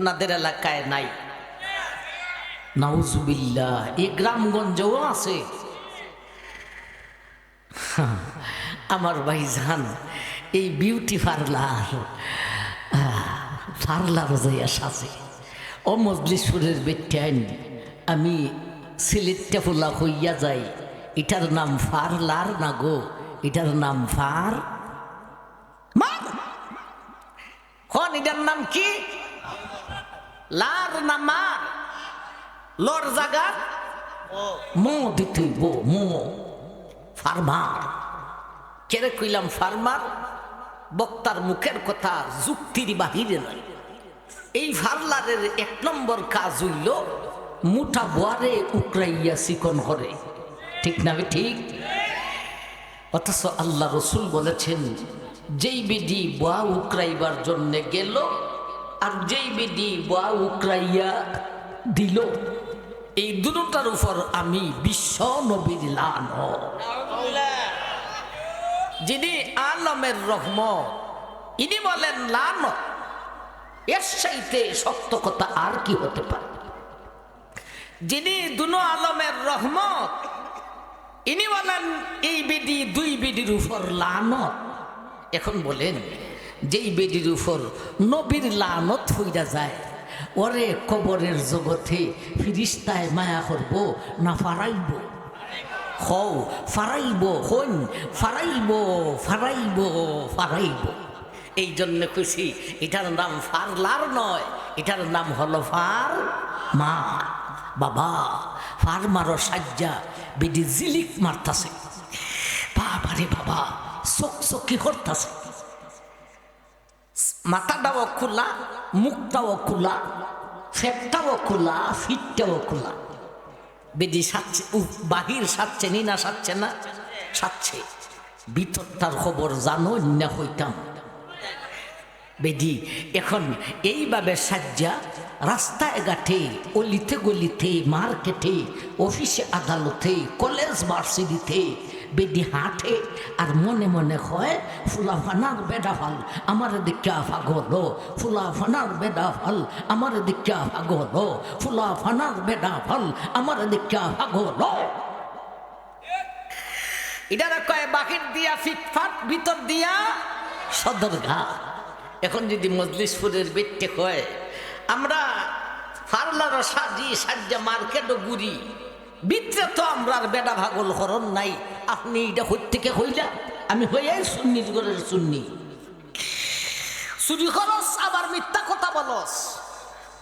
আপনাদের এলাকায় নাই। নাউজুবিল্লাহ এই গ্রামগঞ্জেও আছে। আমার ভাইজান, এই বিউটি পার্লার পার্লার যাইয়া সাজে, ও মজলিশুরের বেটাইন আমি সিলেটটা ফুলা হইয়া যাই। এটার নাম ফার্লার না গো, এটার নাম ফার মার হন এটার নাম কি? লার না মার? লর জাগা মো দিতে মো ফার্মার। কেরে কইলাম ফার্মার? বক্তার মুখের কথা যুক্তির বাহিরে নয় এই ফার্লারের এক নম্বর কাজ হইল মুঠা বোয়ারে উকরাইয়া চিকন হরে ঠিক না বে ঠিক? অথচ আল্লাহ রসুল বলেছেন, যেই বেডি বোয়া উকরাইবার জন্য গেল আর যেই বিধি বা উকরাইয়া দিল। এই দুটার উপর আমি বিশ্ব নবীর লান যিনি আলমের রহমত, ইনি বলেন লান এর সাইতে সত্য কথা আর কি হতে পারে? যিনি দুনো আলমের রহমত, ইনি বলেন এই বিধি দুই বিধির উপর লানত। এখন বলেন। যেই বেডির উপর নবীর লানত হইয়া যায়, ওরে কবরের জগতে ফিরিস্তায় মায়া করব না ফারাইব? হও, ফারাইব, হইন, ফারাইব ফারাইব ফারাইব। এই জন্য খুশি, এটার নাম ফারলার নয়, এটার নাম হলো ফার মা। বাবা ফার্মারও সাজ্জা বেডি জিলিক মারতাছে। বাবারে বাবা চোখ চকি করতাছে। মাথাটাও খোলা, মুখটাও খোলা, ফেটটাও খোলা, ফিটটাও খোলা। বেদি সাচ্ছে বাহির সাচ্ছে নি না সাচ্ছে না, সাচ্ছে। ভিতরটার খবর জানো না হইতাম। বেদি, এখন এইভাবে সাজ্জা, রাস্তায় ঘাটে, অলিতে গলিতে, মার্কেটে, অফিসে আদালতে, কলেজ ভার্সিটিতে বেদি হাঁটে আর মনে মনে হয় ফুলাফানার বেডা ফাল, আমার দিকা ফাগল ফুলাফানার বেডা ফাল, আমার দিকা ফাগল ফুলাফানার বেডা ফাল, আমার দিকা ফাগল। এটারা কয়, বাহির দিয়া ফিটফাট, ভিতর দিয়া সদরঘা এখন যদি মজলিশপুরের বেটে কয়, আমরা ফার্লার সাজি সাজ্জা মার্কেটও গুড়ি বিত্রে তো আমরা বেডা ভাগল হরণ নাই। আপনি এটা থেকে হইলা আমি হইয়াই সুন্নি ঘরের সুন্নি। চুরি খরচ, আবার মিথ্যা কথা বলস।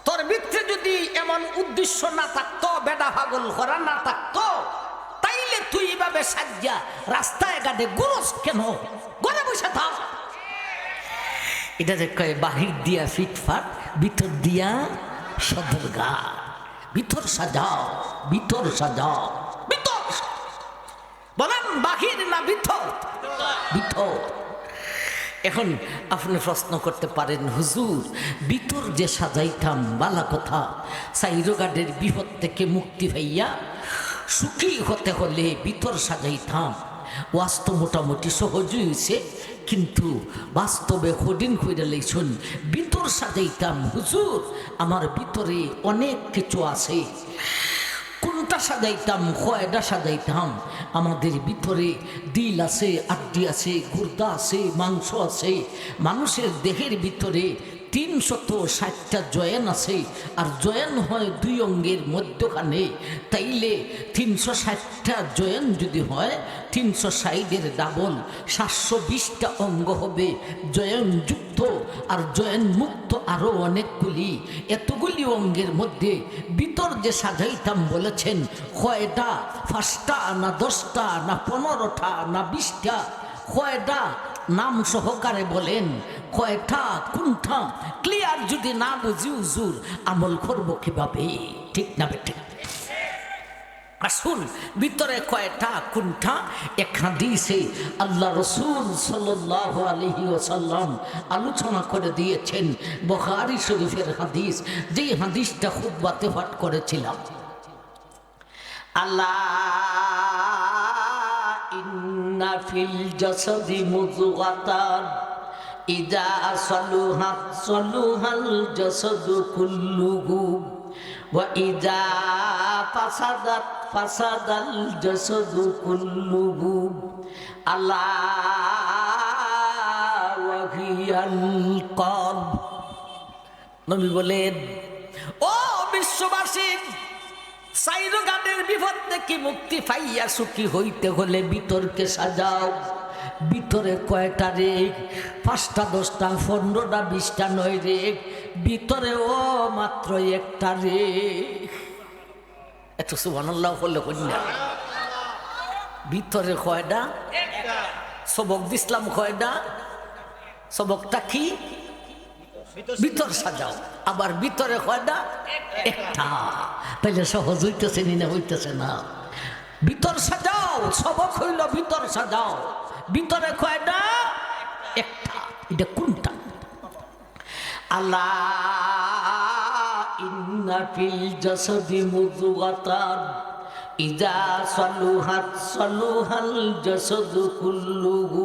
তোর ভিতরে যদি এমন উদ্দেশ্য না থাকতো বেডা ভাগল করা না থাকতো, তাইলে তুই এভাবে সাজ্জা রাস্তায় ঘাটে গুরস কেন? ঘরে বসে থাক। এটা যে কয় বাহির দিয়া ফিটফাট, ভিতর দিয়া সদরগা ভিতর সাজাও ভিতর সাজাও ভিতর বলেন, বাহির না ভিতর ভিতর এখন আপনি প্রশ্ন করতে পারেন, হুজুর ভিতর যে সাজাইতাম, বালা কথা, সাইরোগাডের বিপদ থেকে মুক্তি পাইয়া সুখী হতে হলে ভিতর সাজাইতাম। বাস্তব মোটামুটি সহজই হয়েছে কিন্তু বাস্তবে হদিন কইরা বিতর ভিতর সাজাইতাম, হুজুর, আমার ভিতরে অনেক কিছু আছে। কোনটা সাজাইতাম, কয়টা সাজাইতাম? আমাদের ভিতরে দিল আছে, আড্ডি আছে, গুর্দা আছে, মাংস আছে। মানুষের দেহের ভিতরে তিনশত ষাটটা জয়েন আছে, আর জয়েন হয় দুই অঙ্গের মধ্যখানে। তাইলে তিনশো ষাটটা জয়েন যদি হয়, তিনশো ষাটের ডাবল সাতশো বিশটা অঙ্গ হবে। জয়েন যুক্ত আর জয়েন মুক্ত আরও অনেকগুলি। এতগুলি অঙ্গের মধ্যে ভিতর যে সাজাইতাম বলেছেন, কয়টা, পাঁচটা না দশটা, না পনেরোটা, না বিশটা। কয়টা নাম সহকারে বলেন, কয়টা, কোনটা? ক্লিয়ার যদি না বুঝি উজুর আমল করব কীভাবে? ঠিক না বেটে আসুন ভিতরে কয়টা, কোনটা? এক হাদিসে আল্লাহ রসুল সাল্লাহ আলহি ওসাল্লাম আলোচনা করে দিয়েছেন, বখারি শরীফের হাদিস, যে হাদিসটা খুব বাতে পাঠ করেছিলাম। আল্লাহ ইন্না ফিল জাসাদি ইজা সলুহাত, সলুহাল জসদু কুল্লুহু। ওয়া ইজা ফাসাদাত, ফাসাদাল জসদু কুল্লুহু। আল্লাহ ওয়াহিয়াল কলব। নবী বলেন, ও বিশ্ববাসী সাইরগানের বিপদ থেকে মুক্তি পাইয়া সুখী হইতে হলে বিতর্কে সাজাও। ভিতরে কয়টা রেগ? পাঁচটা দশটা পনেরোটা বিশটা নয় রেগ। ভিতরে ও মাত্র একটা রেগ। এত সুবহানাল্লাহ হলে কন্যা। ভিতরে কয়টা? সবক দিসলাম কয়টা? সবকটা কি? ভিতর সাজাও। আবার ভিতরে কয়টা একটা। তাইলে সহজ হইতেছে নি না হইতেছে না? ভিতর সাজাও, সবক হইল ভিতর সাজাও। ভিতরে কয়টা একটা। এটা কোনটা? আল্লাহ ইন্না ফিল জাসাদি মুযগাতান ইজা সালুহাত সালুহাল জাসাদু কুল্লুহু।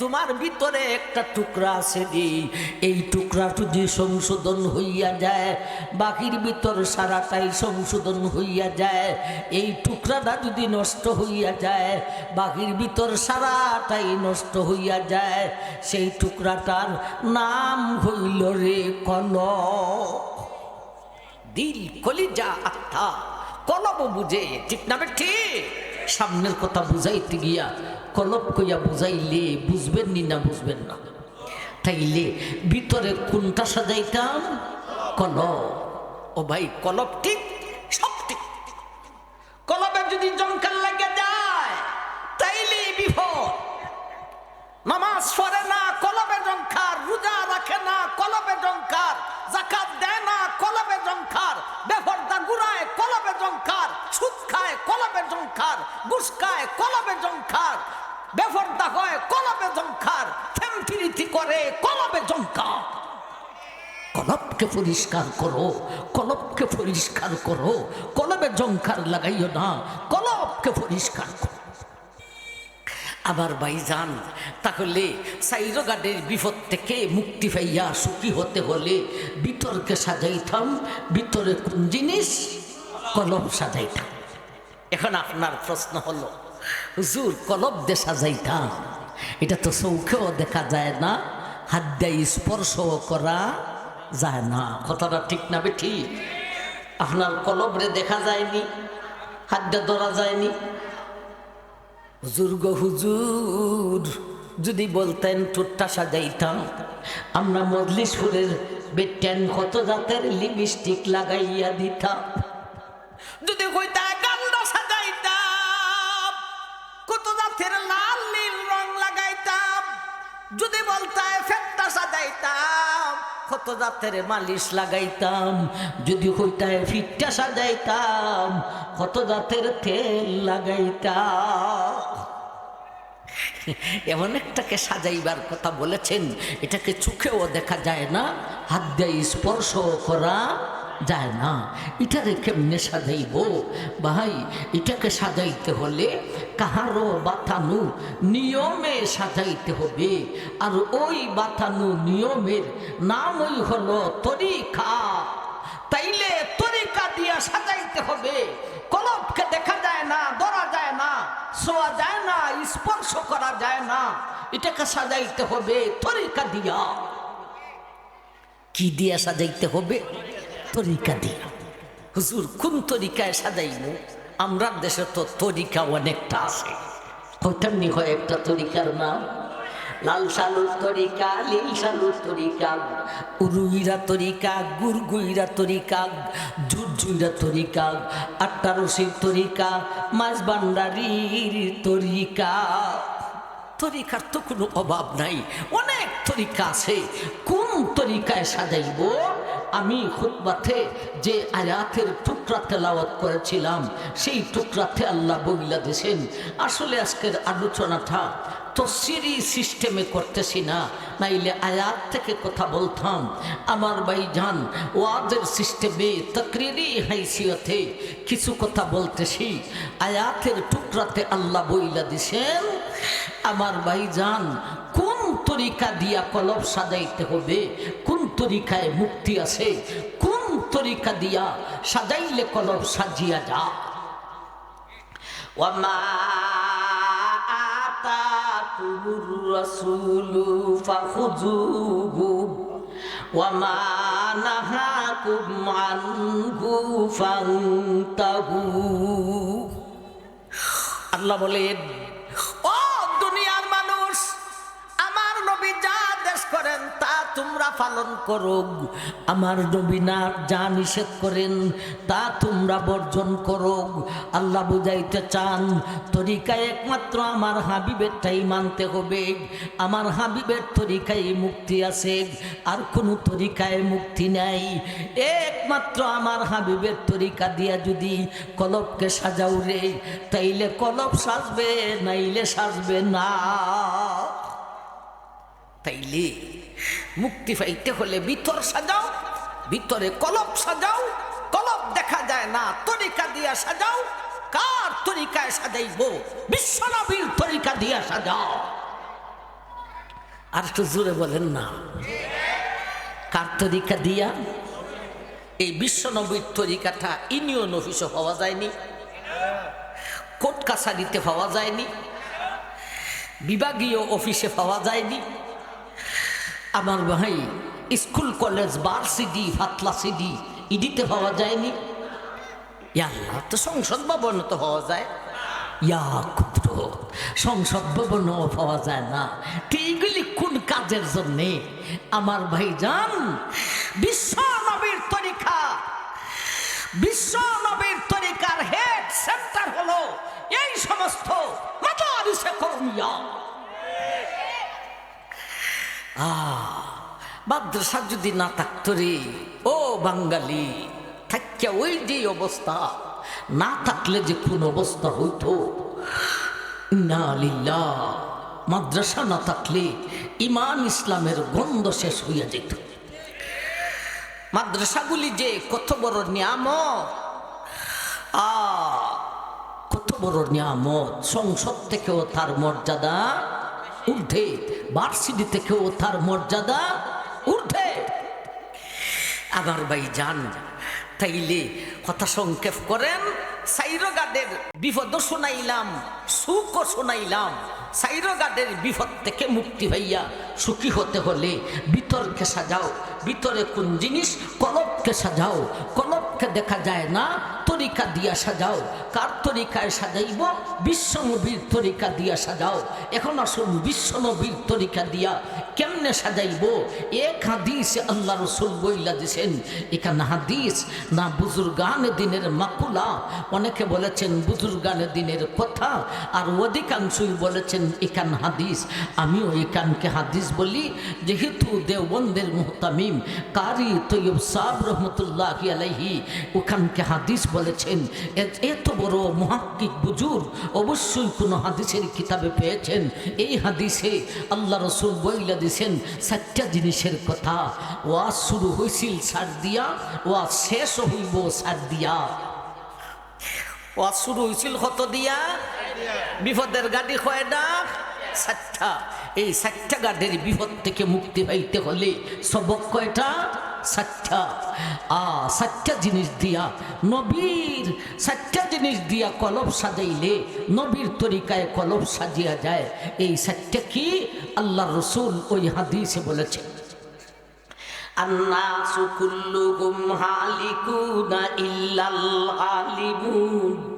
তোমার ভিতরে একটা টুকরা আছে দি এই টুকরা যদি সংশোধন হইয়া যায়, বাকির ভিতর সারাটাই সংশোধন হইয়া যায়। এই টুকরাটা যদি নষ্ট হইয়া যায়, বাকির ভিতর সারাটাই নষ্ট হইয়া যায়, সেই টুকরাটার নাম হইল রে কলক দিল কলিজা আত্মা কলব বুঝে ঠিক না ঠিক সামনের কথা বুঝাইতে গিয়া কলব কইয়া বুঝাইলে বুঝবেন নি না বুঝবেন না। তাইলে ভিতরে কোনটা সাজাইতাম? কলব ও ভাই কলব ঠিক? সব ঠিক। কলবে যদি জঙ্কাল লেগে যায় তাইলে বিপদ। নামাজ পড়ে না কলবে জঙ্কার রোজা রাখে না কলবে জঙ্কার জাকাত দেয় না কলবে জঙ্কার গুড়ায় কলবে জঙ্কার সুদ খায় কলবে জঙ্কার গুস খায় কলবে জঙ্কার বেফর্দা হয় কলবে জঙ্কার ফেমফিরিতি করে কলবে জঙ্কার কলবকে পরিষ্কার করো, কলবকে পরিষ্কার করো, কলবে জংকার লাগাইও না, কলবকে পরিষ্কার করো। আবার ভাইজান তাহলে সাইরগাডের বিপদ থেকে মুক্তি পাইয়া সুখী হতে হলে ভিতরকে সাজাইতাম ভিতরে কোন জিনিস? কলম সাজাইতাম। এখন আপনার প্রশ্ন হলো, হুজুর, কলব দিয়ে সাজাইতাম। এটা তো চৌখেও দেখা যায় না হাত দিয়ে স্পর্শ করা যায় না। কথাটা ঠিক না ঠিক আপনার কলবরে দেখা যায়নি হাত দিয়ে ধরা যায়নি। হুজুর গো হুজুর, যদি বলতেন ঠোঁটটা সাজাইতাম। আমরা মজলিশপুরের বেটেন কত জাতের লিপস্টিক লাগাইয়া দিতাম। যদি কইতা গালটা সাজাইতাম, কত জাতের লাল নীল রং লাগাইতাম। যদি বলতায় ফেটটা সাজাইতাম, কত জাতের মালিশ লাগাইতাম। যদি হইতায় ফিটটা সাজাইতাম, কত জাতের তেল লাগাইতাম। এমন একটাকে সাজাইবার কথা বলেছেন, এটাকে চোখেও দেখা যায় না, হাত দিয়ে স্পর্শ করা যায় না। এটারে কেমনে সাজাইব? ভাই, এটাকে সাজাইতে হলে কাহারও বাতানু নিয়মে সাজাইতে হবে, আর ওই বাতানু নিয়মের নামই হলো তরিকা। তাইলে তরিকা দিয়া সাজাইতে হবে। কলবকে দেখা যায় না, ধরা যায় না, শোয়া যায় না, স্পর্শ করা যায় না। এটাকে সাজাইতে হবে তরিকা দিয়া। কি দিয়া সাজাইতে হবে? তরিকা দিয়া। হুজুর, কোন তরিকায় সাজাইব? আমরা দেশে তো তরিকা অনেকটা আছে। হইতামনি হয় একটা তরিকার নাম? লাল সালুর তরিকা লীল সালুর তরিকা, উরুইরা তরিকা, গুরগুইরা তরিকা, ঝুরঝুইরা তরিকা, আটটা রশির তরিকা, মাছ ভান্ডারির তরিকা। তরিকার তো কোনো অভাব নাই। অনেক তরিকা আছে। কোন তরিকায় সাজাইব? আমি খুতবাতে যে আয়াতের টুকরা তেলাওয়াত করেছিলাম, সেই টুকরাতে আল্লাহ বইলা দিয়েছেন আসলে আজকের আলোচনাটা তসিরি সিস্টেমে করতেছি না, নাইলে আয়াত থেকে কথা বলতাম। আমার ভাই যান ওয়াজের সিস্টেমে তকরিরি হাইসিয়তে কিছু কথা বলতেছি। আয়াতের টুকরাতে আল্লাহ বইলা দিছেন, আমার ভাই যান কোন তরিকা দিয়া কলব সাজাইতে হবে? কোন তরিকায় মুক্তি আছে? কোন তরিকা দিয়া সাজাইলে কলব সাজিয়া যা আল্লাহ বলেন ও দুনিয়ার মানুষ আমার নবী যা করেন তা তোমরা পালন করো আমার নবী না যা নিষেধ করেন, তা তোমরা বর্জন করো আল্লাহ বুঝাইতে চান, তরিকায় একমাত্র আমার হাবিবেরটাই মানতে হবে। আমার হাবিবের তরিকায় মুক্তি আছে, আর কোনো তরিকায় মুক্তি নাই। একমাত্র আমার হাবিবের তরিকা দিয়া যদি কলবকে সাজাও রে, তাইলে কলব সাজবে, নাইলে সাজবে না। তাইলে মুক্তি পাইতে হলে ভিতর সাজাও ভিতরে কলপ সাজাও কলব দেখা যায় না, তরিকা দিয়া সাজাও, কার তরিকায় সাজাইব? বিশ্বনবীর তরিকা দিয়া সাজাও। আর একটু জোরে বলেন না। কার তরিকা দিয়া? এই বিশ্বনবীর তরিকাটা ইউনিয়ন অফিসে পাওয়া যায়নি, কোর্ট কাছারিতে পাওয়া যায়নি, বিভাগীয় অফিসে পাওয়া যায়নি আমার ভাই স্কুল, কলেজ, ভার্সিটি ফাতলা সিডি ইডিতে পাওয়া যায়নি। ইয়াল্লাহ তো সংসদ ভবন তো পাওয়া যায়। ইয়া ক্ষুদ্র সংসদ ভবনও পাওয়া যায় না। এইগুলি কোন কাজের জন্যে? আমার ভাই যান বিশ্ব নবীর তরিকা। বিশ্ব নবীর তরিকার হেড সেন্টার হলো এই সমস্ত মাদারিসে কর্মিয়া মাদ্রাসা যদি না থাকতো রে ও বাঙালি থাকিয়া ওই যে অবস্থা। না থাকলে যে কোন অবস্থা হইতো। না লিল্লা মাদ্রাসা না থাকলে ইমান ইসলামের গন্ধ শেষ হইয়া যেত মাদ্রাসাগুলি যে কত বড় নিয়ামত। আ কত বড় নিয়ামত। সংসদ থেকেও তার মর্যাদা ঊর্ধ্বে ভার্সিটি থেকেও তার মর্যাদা ঊর্ধ্বে। আমার ভাই যান তাইলে কথা সংক্ষেপ করেন, সাইরগাদের বিপদ শোনাইলাম, সুখও শোনাইলাম। সাইরগাদের বিপদ থেকে মুক্তি হইয়া সুখী হতে হলে বিতর্কে সাজাও ভিতরে কোন জিনিস কলবকে সাজাও কলবকে দেখা যায় না তরিকা দিয়া সাজাও, কার তরিকায় সাজাইব? বিশ্বনবীর তরিকা দিয়া সাজাও। এখন আসুন বিশ্বনবীর তরিকা দিয়া কেমনে সাজাইব? এক হাদিস আল্লাহ রসুল বইলা দিছেন। এখানে হাদিস, না বুজুর্গান দিনের মাকুলা? অনেকে বলেছেন বুজুর্গান দিনের কথা, আর অধিকাংশই বলেছেন এখান হাদিস। আমিও এখানকে হাদিস বলি, যেহেতু দেওবন্দের মোহতামিম কারি তৈয়ব সাব রহমতুল্লাহ আলাইহি ওখানকে হাদিস বলেছেন এ- এত বড় মহাক্কিক বুজুর অবশ্যই কোনো হাদিসের কিতাবে পেয়েছেন। এই হাদিসে আল্লাহ রসুল বইলা দিছেন চারটা জিনিসের কথা। ওয়াজ শুরু হয়েছিল সার দিয়া, ওয়াজ শেষ হইব সার দিয়া। ওয়াজ শুরু হয়েছিল কত দিয়া? বিপদের গাড়ি কয়টা? সাতটা। এই সাতটা গাড়ির বিপদ থেকে মুক্তি পাইতে হলে সবক কয়টা সাতটা আ সাতটা জিনিস দিয়া নবীর সাতটা জিনিস দিয়া কলব সাজাইলে নবীর তরিকায় কলব সাজিয়া যায় এই সাতটা কি আল্লাহ রসুল ওই হাদিসে বলেছে الناس كلهم هالكون إلا العالمون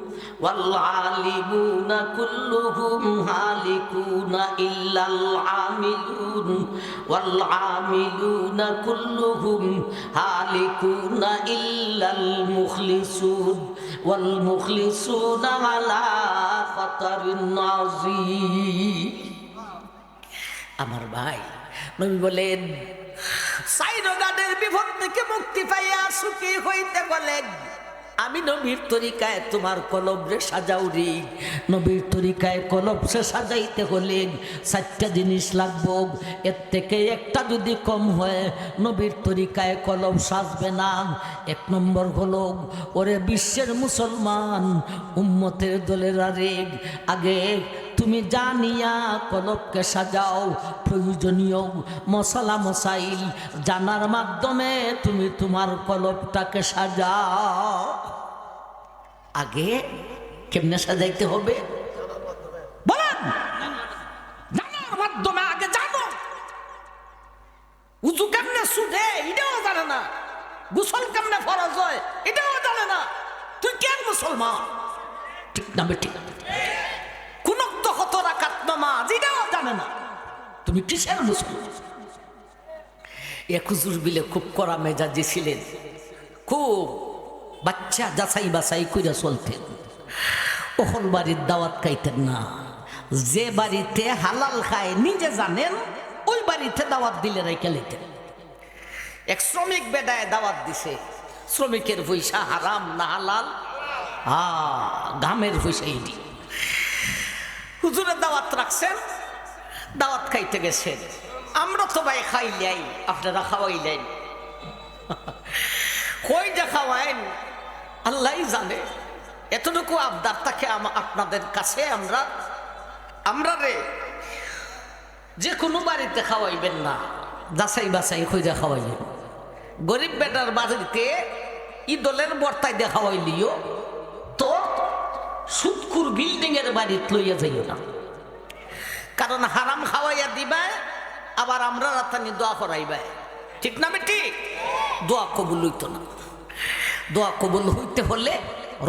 والعالمون كلهم هالكون إلا العاملون والعاملون كلهم هالكون إلا المخلصون والمخلصون على خطر عظيم আমার ভাই নবী বলেন সাইরগাদের বিপদ থেকে মুক্তি পাইয়া সুখী হইতে বলেন আমি নবীর তরিকায় তোমার কলব রে সাজাও রে নবীর তরিকায় কলব সে সাজাইতে হলে চারটা জিনিস লাগবো। এর থেকে একটা যদি কম হয়, নবীর তরিকায় কলব সাজবে না। এক নম্বর হলো, ওরে বিশ্বের মুসলমান, উম্মতের দলের আরেক। আগে তুমি জানিয়া কলবকে সাজাও, প্রয়োজনীয় মশলা মশাইল জানার মাধ্যমে তুমি তোমার কলবটাকে সাজাও। আগে কেমনে সাজাইতে হবে? জানার মাধ্যমে আগে জানো। উজু এটাও জানে না। গুসল কেমনে ফরজ হয়, এটাও জানে না। তুই কেন ঠিক না ঠিক কোন কত রাখাত নামাজ এটাও জানে না। তুমি কিসের মুসলমান এক হুজুর বিলে খুব কড়া মেজাজি ছিলেন। খুব বাচ্চা যাচাই বাছাই কইরা চলতেন। ওখন বাড়ির দাওয়াত খাইতেন না। যে বাড়িতে হালাল খায়, নিজে জানেন, ওই বাড়িতে দাওয়াত দিলে রেখে লিতেন। এক শ্রমিক বেদায় দাওয়াত দিছে। শ্রমিকের পয়সা হারাম না হালাল? আ, ঘামের পয়সা এটি। হুজুরের দাওয়াত রাখছেন, দাওয়াত খাইতে গেছেন। আমরা তো ভাই খাইলাই আপনারা খাওয়াইলেন কই যে খাওয়াইন? আল্লাহ জানে। এতটুকু আবদার আম- আপনাদের কাছে আমরা। আমরা রে, যে কোনো বাড়িতে খাওয়াইবেন না, যাচাই বাছাই খুঁজে খাওয়াইলেন। গরিব বেটার বাড়িতে ইদলের বর্তায় দিয়ে খাওয়াইলিও। সুৎকুর বিল্ডিং এর বাড়িতে লইয়া যাইও না। কারণ হারাম খাওয়াইয়া দিবা আবার আমরা রাতানি দোয়া করাইবাই। ঠিক না ঠিক দোয়া কবুল হইতো না। দোয়া কবুল হইতে হলে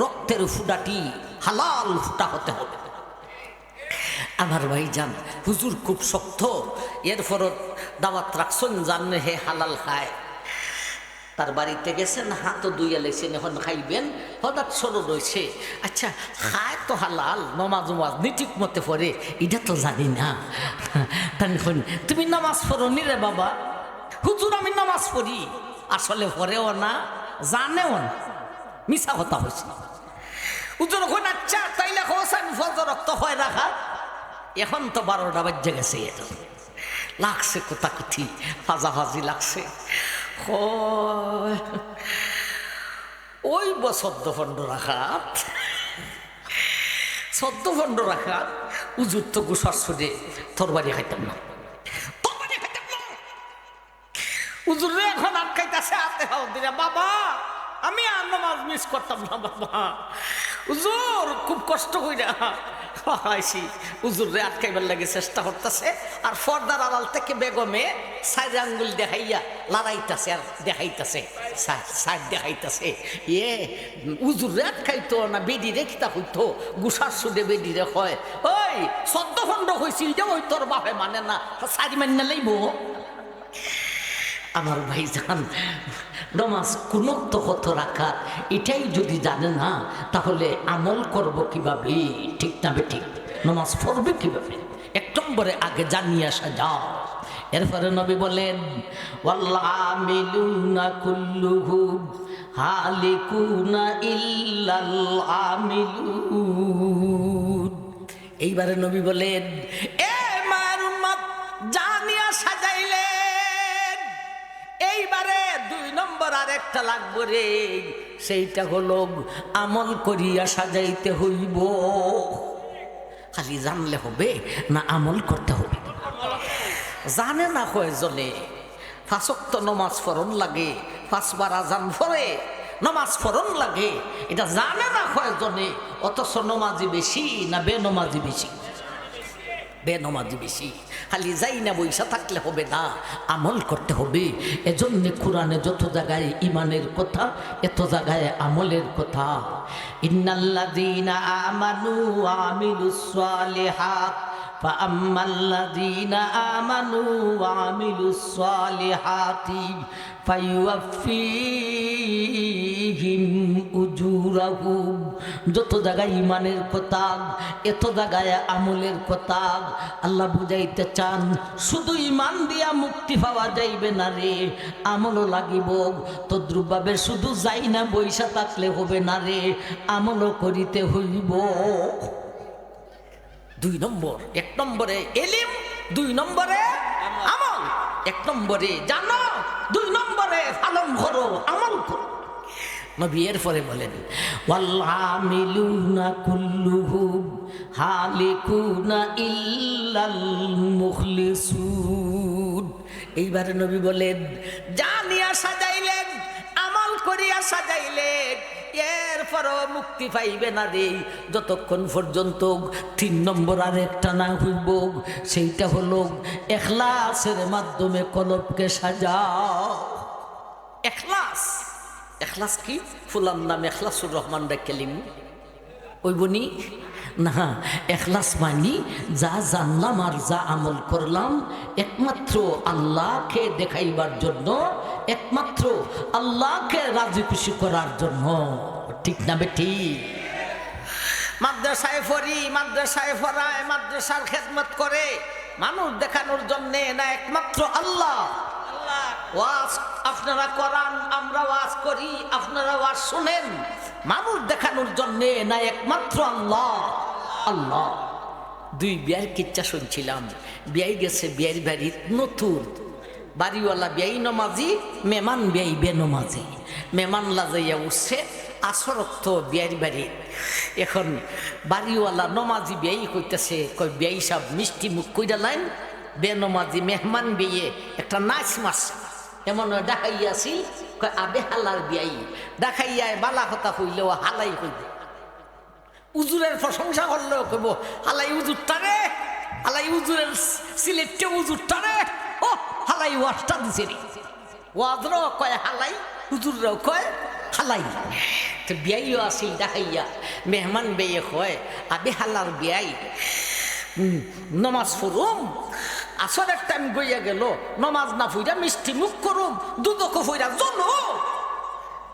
রক্তের ফুটাটি, হালাল ফুটা হতে হবে। আমার ভাই যান হুজুর খুব শক্ত, এরপরও দাওয়াত রাখছেন জান হে হালাল খায়। তার বাড়িতে গেছেন, হাতও দুইয়া লেছেন এখন খাইবেন, হঠাৎ সরো রয়েছে। আচ্ছা খায় তো হালাল, নমাজ উমাজ নিঠিক মতে পড়ে, এটা তো জানি না। তখন তুমি নামাজ পড়ো নি রে বাবা? হুজুর, আমি নামাজ পড়ি। আসলে পড়েও না, জানেও না। মিশা কথা হয়েছে হুজুর ওখানে আচ্ছা তাইলে হোসেন ফজর রক্ত হয় রাখা? এখন তো বারোটা বাজে গেছে, এটা। লাগছে কোথা কুথি ফাজাফাজি লাগছে। ওই বছর ফন্ড রাখাত। সদ্য রাখাত, উজুর তো গুসার সুদে তরবারি খাইতাম না। তরবারি খাইতাম না। উজুর এখন আটকাইতাছে হাতে হাও দিলে বাবা, আমি আর নামাজ মিস করতাম না, বাবা। উজুর, খুব কষ্ট কইরা। আইসি উজুর আটকাইবার লাগে চেষ্টা করতেছে। আর ফর্দার আড়াল থেকে বেগমে সাইড আঙ্গুল দেখাইয়া লড়াইতাছে আর দেখাইতাছে। সাইড দেখাইতাছে। ইয়ে উজুর আটকাইতো না, বেডি রেখিতা হইতো গুসার সুদে বেডি রে হয় ওই, সদ্য খণ্ড হয়েছিল যে ওই তোর বাপে মানে না সারি মান্য লাইব? আমার ভাই জান নমাজ কুনক্ত কত রাখা এটাই যদি জানে না, তাহলে আমল করব কীভাবে? ঠিক না ঠিক নমাজ পড়বে কীভাবে? এক নম্বরে আগে জানিয়ে আসা যাও। এরপরে নবী বলেন এইবারে নবী বলেন একটা লাগবো রে। সেইটা হলো আমল করিয়া সাজাইতে হইব। খালি জানলে হবে না আমল করতে হবে। জানে না কয়জনে ফাঁসক্ত নমাজ ফরন লাগে ফাঁসবার আজান ফরে নমাজ ফরন লাগে। এটা জানে না কয়জনে, অথচ নমাজি বেশি না বেনমাজি বেশি? বেনমাজি বেশি খালি যাই না বৈশা থাকলে হবে না আমল করতে হবে এজন্য কোরআনে যত জায়গায় ইমানের কথা এত জায়গায় আমলের কথা ইন্নাল্লাযীনা আমানু ওয়া আমিলুস সালিহাত فأما الذين آمنوا وعملوا الصالحات فيوفيهم أجورهم যত জায়গায় ইমানের কোতাব এত জায়গায় আমলের কোতাব আল্লাহ বুঝাইতে চান, শুধু ইমান দিয়া মুক্তি পাওয়া যাইবে না রে, আমলও লাগিব, তদ্রুপভাবে শুধু যাই না বৈশা থাকলে হবে না রে, আমলও করিতে হইব। দুই নম্বর, এক নম্বরে এলিম, দুই নম্বরে আমল, এক নম্বরে জানো, দুই নম্বরে পালন করো, আমল করো। নবী এরপরে বলেন এইবারে নবী বলেন, জানিয়া সাজাইলেন, আমল করিয়া সাজাইলেন। এরপরও মুক্তি পাইবে না রে। যতক্ষণ পর্যন্ত তিন নম্বর আর একটা না হইব, সেইটা হলো এখলাসের মাধ্যমে কলবকে সাজাও। এখলাস? এখলাস কি? ফুলার নাম এখলাসুর রহমান ডাকেলিম ওই বনি? না এখলাস মানি, যা জানলাম আর যা আমল করলাম, একমাত্র আল্লাহকে দেখাইবার জন্য, একমাত্র আল্লাহকে রাজি খুশি করার জন্য। ঠিক না বেটি? মাদ্রাসায় পড়ি, মাদ্রাসায় পড়ায়, মাদ্রাসার খেদমত করে, মানুষ দেখানোর জন্যে না একমাত্র আল্লাহ ওয়াজ আপনারা করান, আমরা ওয়াজ করি, আপনারা ওয়াজ শুনেন। মানুষ দেখানোর জন্যে না একমাত্র আল্লাহ। আল্লাহ, দুই বিয়ার কিচ্ছা শুনছিলাম। বিয়াই গেছে, বিয়ের বাড়ি নতুন। বাড়িওয়ালা বিয়াই নমাজি, মেমান বিয়াই বেনমাজি মেমান লাজাইয়া উঠছে, আসরক্ত বিয়ার বাড়ি। এখন বাড়িওয়ালা নমাজি বিয়াই কইতেছে কই বিয়াই সব মিষ্টি মুখ কইরা লাইন বেনমাজি মেহমান বিয়ে একটা নাচ মাস এমন ডাকাইয়াছি কয়, আবে হালার বিয়াই। ডাকাইয়ায় বালা কথা হইলেও হালাই হইবে। উজুরের প্রশংসা করলেও কইব, হালাই উজুরটা রে, হালাই উজুরের সিলেটে উজুরটা রে, ও, হালাই ওয়াজটা দিছে রে। ওয়াজরাও কয়, হালাই। হুজুররাও কয়, হালাই। তো বিয়াইও আসিল দেখাইয়া মেহমান বেয়ে কয়, আবে হালার বিয়াই নমাজ পড়ুম? আসরের টাইম গইয়া গেল নমাজ না ফুইরা মিষ্টি মুখ করুম দুদক ফুইরা জলো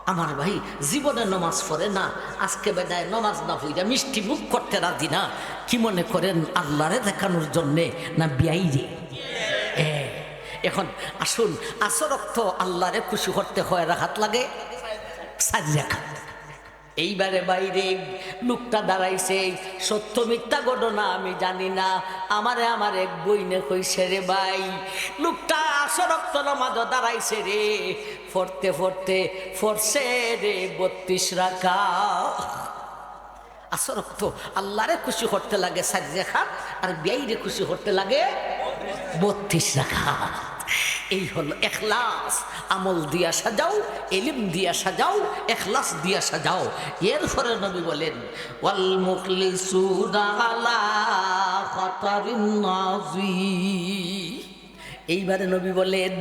আমার ভাই জীবনে নমাজ পড়ে না আজকে বেদায় নমাজ না হইরা মিষ্টি মুখ করতে রাজি না। কি মনে করেন আল্লাহরে দেখানোর জন্যে না বিয়াই রে? এ, এখন আসুন আসরক্ত আল্লাহরে খুশি করতে হয় রাখাত লাগে? সাজি রাখা। এইবারে বাইরে লোকটা দাঁড়াইছে, সত্য মিথ্যা ঘটনা আমি জানি না। আমারে আমার এক বইনে কইছে রে ভাই, লোকটা আসরক্ত নামাজ দাঁড়াইছে রে। ফরতে ফরতে ফরছে রে বত্রিশ রাখা। আসরক্ত আল্লাহরে খুশি করতে লাগে সাজি রাখা আর বিয়াইরে খুশি করতে লাগে বত্রিশ রাখা। এই হল এখলাস। আমল দিয়া সাজাও, এলিম দিয়া সাজাও, এখলাস দিয়া সাজাও। এর পরে নবী বলেন, ওয়াল খাতারিন এইবারে নবী বলেন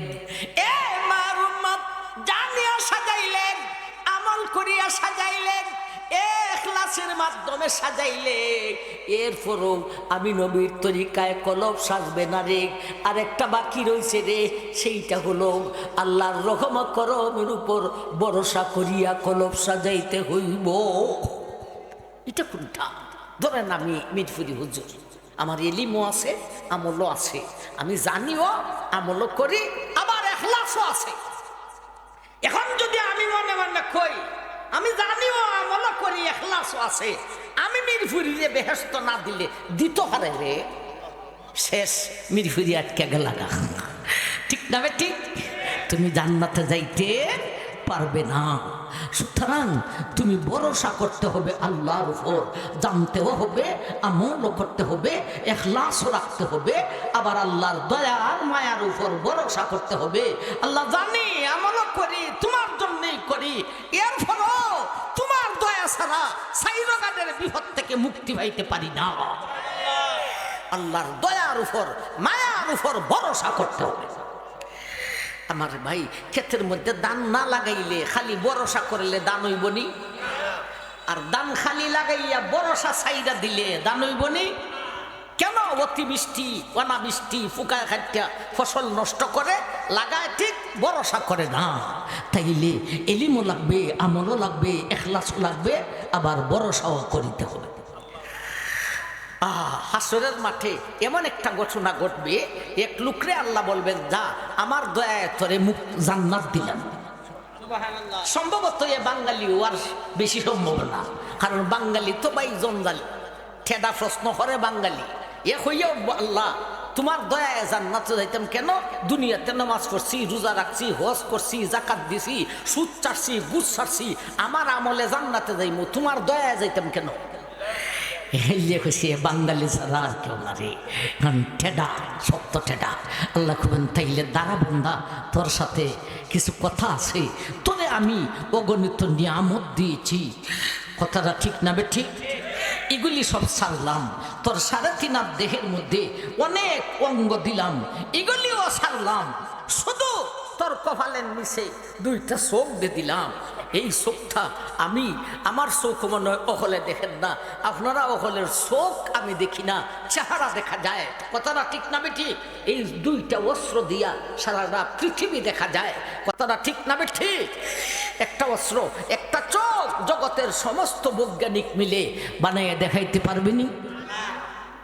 মাধ্যমে সাজাইলে, এরপরও আমি নবীর তরিকায় কলব সাজবে না রে। আরেকটা বাকি রয়েছে রে, সেইটা হলো আল্লাহর রহম করমের উপর ভরসা করিয়া কলব সাজাইতে হইব। এটা কোনটা? ধরেন আমি মিটফুরি হুজুর। আমার এলিমও আছে, আমলও আছে। আমি জানিও, আমলও করি, আবার এখলাসও আছে। এখন যদি আমি মনে মনে কই আমি জানিও, আমল করি, এখলাসও আছে। আমি মিরফুরিরে বেহেস্ত না দিলে দিত হারে রে। শেষ মিরফুরি আটকে গেলাগা ঠিক না বে ঠিক তুমি জান্নাতে যাইতে পারবে না। সুতরাং তুমি ভরসা করতে হবে আল্লাহর উপর, জানতেও হবে, আমলও করতে হবে, এখলাসও রাখতে হবে, আবার আল্লাহর দয়ার মায়ার উপর ভরসা করতে হবে। আল্লাহ জানি, আমলও করি, তোমার জন্যই করি, এর দয়া ছাড়া সাইরগাদের বিপদ থেকে মুক্তি পাইতে পারি না। আল্লাহর দয়ার উপর, মায়ার উপর ভরসা করতে হবে। আমার ভাই, ক্ষেতের মধ্যে দান না লাগাইলে খালি ভরসা করলে দান হইবনি আর দান খালি লাগাইয়া ভরসা সাইডা দিলে দান হইবনি কেন অতিবৃষ্টি, অনাবৃষ্টি, ফুকা খাদ্যা ফসল নষ্ট করে? লাগায় ঠিক ভরসা করে না। তাইলে এলিমও লাগবে আমলও লাগবে এখলাসও লাগবে আবার ভরসাও করিতে হবে। আহ, হাসরের মাঠে এমন একটা ঘটনা ঘটবে এক লুকরে আল্লাহ বলবেন যা আমার দয়া তোরে মুখ জান্নাত দিলাম। সম্ভবত এ বাঙালি আর বেশি সম্ভব না কারণ বাঙালি তো ভাই জঞ্জালি। ঠেদা প্রশ্ন করে বাঙালি। এ হইয়াও আল্লাহ তোমার দয়ায় জান্নাতে যাইতাম কেন? দুনিয়াতে নামাজ করছি, রোজা রাখছি, হজ করছি, জাকাত দিছি, সুদ চারছি গুজ ছাড়ছি আমার আমলে জান্নাতে যাইমু, তোমার দয়ায় যাইতাম কেন? হেলিয়ে কইছে বাঙালি ছাড়া আর কেউ না রে। কারণ ঠেডা, সত্য ঠেডা। আল্লাহ খুবেন তাইলে দাঁড়া বন্ধা তোর সাথে কিছু কথা আছে। তোরে আমি অগণিত নিয়ামত দিয়েছি। কথাটা ঠিক না বে ঠিক? এগুলি সব সারলাম। তোর সাড়ে তিন দেহের মধ্যে অনেক অঙ্গ দিলাম। এগুলিও সারলাম। শুধু তোর কপালের নিচে দুইটা চোখ দিয়ে দিলাম। এই চোখটা আমি আমার চোখ মনে হয় অহলে দেখেন না। আপনারা অহলের চোখ আমি দেখি না। চেহারা দেখা যায়। কথাটা ঠিক না ঠিক এই দুইটা অস্ত্র দিয়া সারাটা পৃথিবী দেখা যায়। কথাটা ঠিক না ঠিক একটা অস্ত্র, একটা চোখ জগতের সমস্ত বৈজ্ঞানিক মিলে বানাইয়া দেখাইতে পারবেনি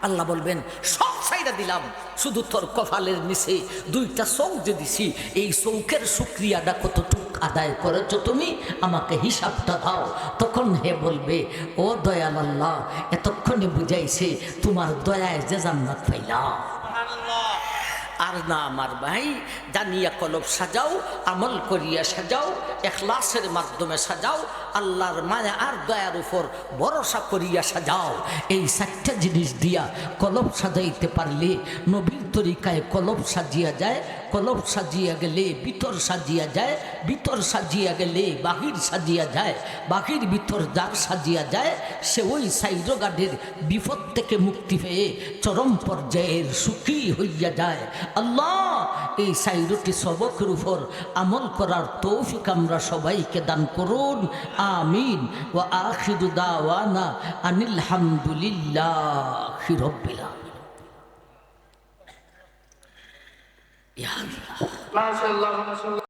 আল্লাহ বলবেন, সব সাইডা দিলাম। শুধু তোর কপালের নিচে দুইটা চোখ যে দিছি, এই চৌকের শুক্রিয়াটা কতটুক আদায় করেছ তুমি? আমাকে হিসাবটা দাও। তখন হে বলবে, ও দয়াল আল্লাহ, এতক্ষণে বুঝাইছে, তোমার দয়ায় যে জান্নাত পাইলাম। আর না আমার ভাই, জানিয়া কলব সাজাও, আমল করিয়া সাজাও, এখলাসের মাধ্যমে সাজাও, আল্লাহর মায়া আর দয়ার উপর ভরসা করিয়া সাজাও। এই চারটা জিনিস দিয়া কলব সাজাইতে পারলে নবীর তরিকায় কলব সাজিয়া যায়, কলব সাজিয়া গেলে ভিতর সাজিয়া যায়, ভিতর সাজিয়া গেলে বাহির সাজিয়া যায়, বাহির ভিতর যার সাজিয়া যায়, সে ওই সাইরগাডের বিপদ থেকে মুক্তি পেয়ে চরম পর্যায়ের সুখী হইয়া যায়। আল্লাহ, এই সাইরুটি সবকের উপর আমল করার তৌফিক আমরা সবাইকে দান করুন। আমিন। ও আখিরু দাওয়ানা আনিল হামদুলিল্লাহ। মাশাআল্লাহ মাশাআল্লাহ।